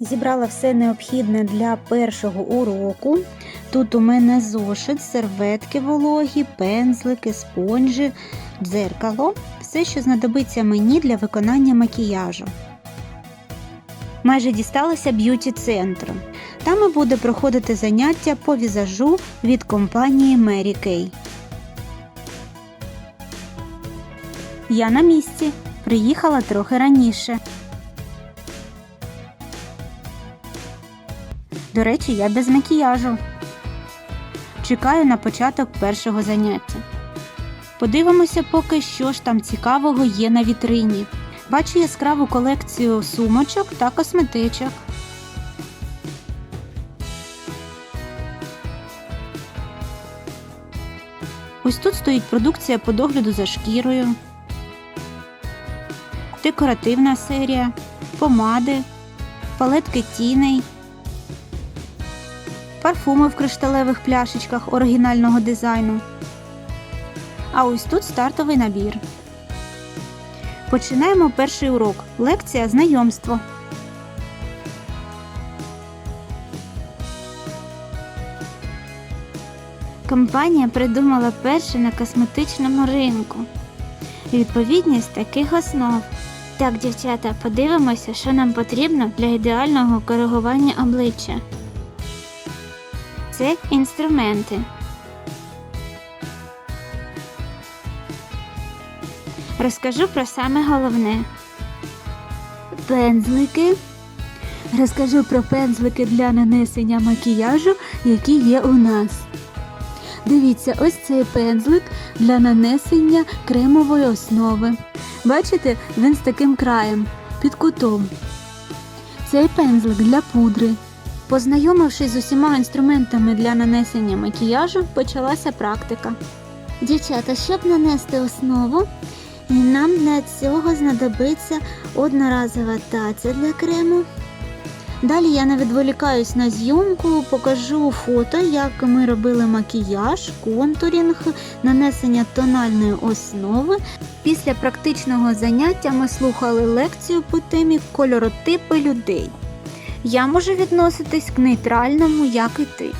Зібрала все необхідне для першого уроку. Тут у мене зошит, серветки вологі, пензлики, спонжі, дзеркало. Все, що знадобиться мені для виконання макіяжу. Майже дісталася б'юті центру. Там і буде проходити заняття по візажу від компанії Mary Kay. Я на місці. Приїхала трохи раніше. До речі, я без макіяжу. Чекаю на початок першого заняття. Подивимося поки, що ж там цікавого є на вітрині. Бачу яскраву колекцію сумочок та косметичок. Ось тут стоїть продукція по догляду за шкірою, декоративна серія, помади, палетки тіней, парфуми в кришталевих пляшечках оригінального дизайну. А ось тут стартовий набір. Починаємо перший урок. Лекція знайомство. Компанія придумала перше на косметичному ринку. Відповідність таких основ. Так, дівчата, подивимося, що нам потрібно для ідеального коригування обличчя. Це інструменти. Розкажу про саме головне. Пензлики. Розкажу про пензлики для нанесення макіяжу, які є у нас. Дивіться, ось цей пензлик для нанесення кремової основи. Бачите, він з таким краєм, під кутом. Цей пензлик для пудри. Познайомившись з усіма інструментами для нанесення макіяжу, почалася практика. Дівчата, щоб нанести основу, нам для цього знадобиться одноразова таця для крему. Далі я не відволікаюсь на зйомку, покажу фото, як ми робили макіяж, контурінг, нанесення тональної основи. Після практичного заняття ми слухали лекцію по темі кольоротипи людей. Я можу відноситись к нейтральному, як і ти.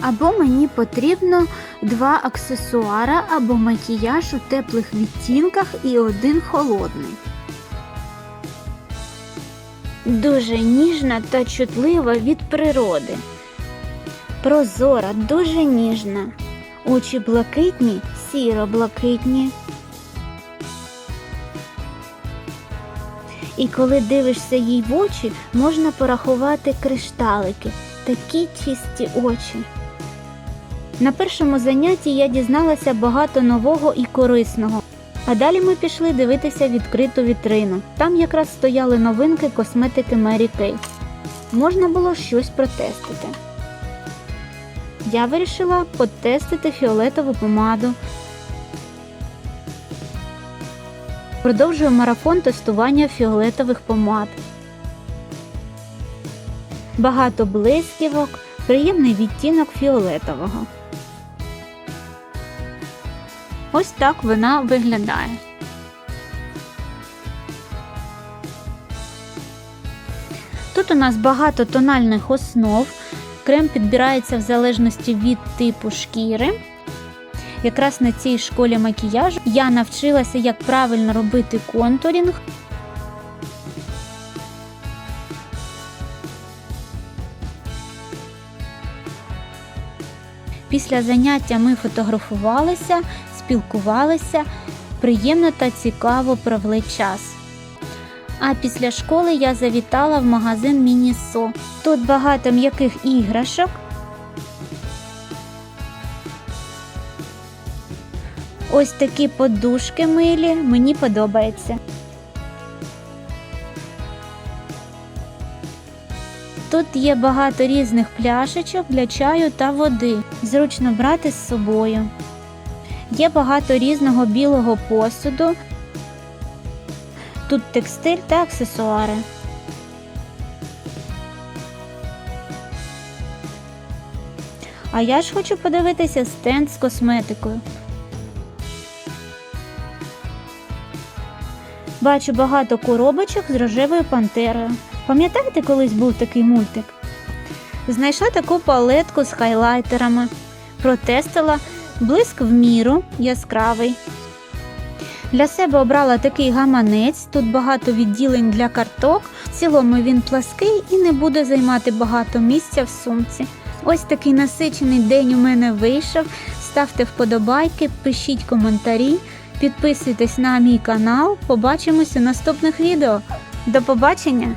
Або мені потрібно два аксесуара або макіяж у теплих відтінках і один холодний. Дуже ніжна та чутлива від природи. Прозора, дуже ніжна. Очі блакитні, сіро-блакитні. І коли дивишся їй в очі, можна порахувати кришталики, такі чисті очі. На першому занятті я дізналася багато нового і корисного. А далі ми пішли дивитися відкриту вітрину. Там якраз стояли новинки косметики Mary Kay. Можна було щось протестити. Я вирішила потестити фіолетову помаду. Продовжую марафон тестування фіолетових помад. Багато блисківок, приємний відтінок фіолетового. Ось так вона виглядає. Тут у нас багато тональних основ. Крем підбирається в залежності від типу шкіри. Якраз на цій школі макіяжу я навчилася, як правильно робити контурінг. Після заняття ми фотографувалися, спілкувалися, приємно та цікаво провели час. А після школи я завітала в магазин Мінісо. Тут багато м'яких іграшок. Ось такі подушки милі, мені подобається. Тут є багато різних пляшечок для чаю та води. Зручно брати з собою. Є багато різного білого посуду. Тут текстиль та аксесуари. А я ж хочу подивитися стенд з косметикою. Бачу багато коробочок з рожевою пантерою. Пам'ятаєте, колись був такий мультик? Знайшла таку палетку з хайлайтерами, протестила блиск в міру яскравий. Для себе обрала такий гаманець, тут багато відділень для карток. В цілому він плаский і не буде займати багато місця в сумці. Ось такий насичений день у мене вийшов. Ставте вподобайки, пишіть коментарі, підписуйтесь на мій канал. Побачимось у наступних відео. До побачення!